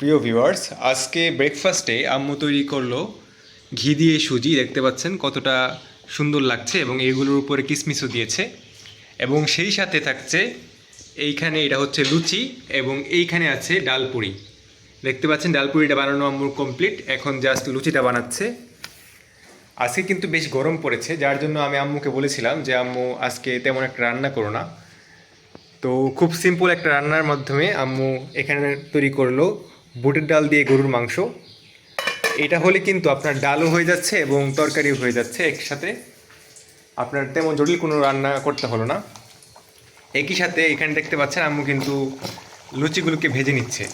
প্রিয় ভিউয়ার্স আজকে ব্রেকফাস্টে আম্মু তৈরি করল ঘি দিয়ে সুজি। দেখতে পাচ্ছেন কতটা সুন্দর লাগছে এবং এগুলোর উপরে কিসমিসও দিয়েছে। এবং সেই সাথে থাকছে এইখানে এটা হচ্ছে লুচি এবং এইখানে আছে ডালপুরি দেখতে পাচ্ছেন ডালপুরিটা বানানো আম্মুর কমপ্লিট এখন জাস্ট লুচিটা বানাচ্ছে। আজকে কিন্তু বেশ গরম পড়েছে, যার জন্য আমি আম্মুকে বলেছিলাম যে, আম্মু, আজকে তেমন একটা রান্না করো না। তো খুব সিম্পল একটা রান্নার মাধ্যমে আম্মু এখানে তৈরি করল বুটের ডাল দিয়ে গরুর মাংস। এটা হলে কিন্তু আপনার ডালও হয়ে যাচ্ছে এবং তরকারিও হয়ে যাচ্ছে একসাথে। আপনার তেমন জটিল কোনো রান্না করতে হলো না। একই সাথে এখানে দেখতে পাচ্ছেন আম্মু কিন্তু লুচিগুলোকে ভেজে নিচ্ছে।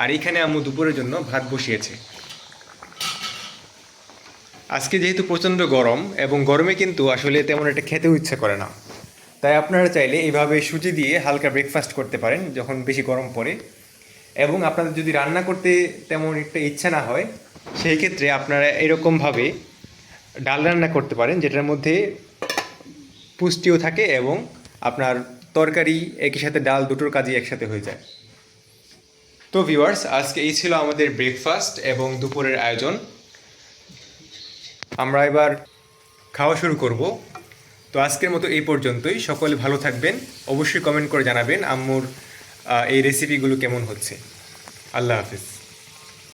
আর এখানে আম্মু দুপুরের জন্য ভাত বসিয়েছে। আজকে যেহেতু প্রচণ্ড গরম এবং গরমে কিন্তু আসলে তেমন একটা খেতেও ইচ্ছে করে না। তাই আপনারা চাইলে এইভাবে সুজি দিয়ে হালকা ব্রেকফাস্ট করতে পারেন যখন বেশি গরম পড়ে। এবং আপনাদের যদি রান্না করতে তেমন একটা ইচ্ছা না হয়, সেই ক্ষেত্রে আপনারা এরকমভাবে ডাল রান্না করতে পারেন, যেটার মধ্যে পুষ্টিও থাকে এবং আপনার তরকারি একই সাথে ডাল দুটোর কাজই একসাথে হয়ে যায়। তো ভিউয়ার্স আজকে এই ছিল আমাদের ব্রেকফাস্ট এবং দুপুরের আয়োজন। আমরা এবার খাওয়া শুরু করব। তো আজকের মতো এই পর্যন্তই। সকলে ভালো থাকবেন। অবশ্যই কমেন্ট করে জানাবেন। আম্মুর এই রেসিপিগুলো কেমন হচ্ছে? আল্লাহ হাফিজ।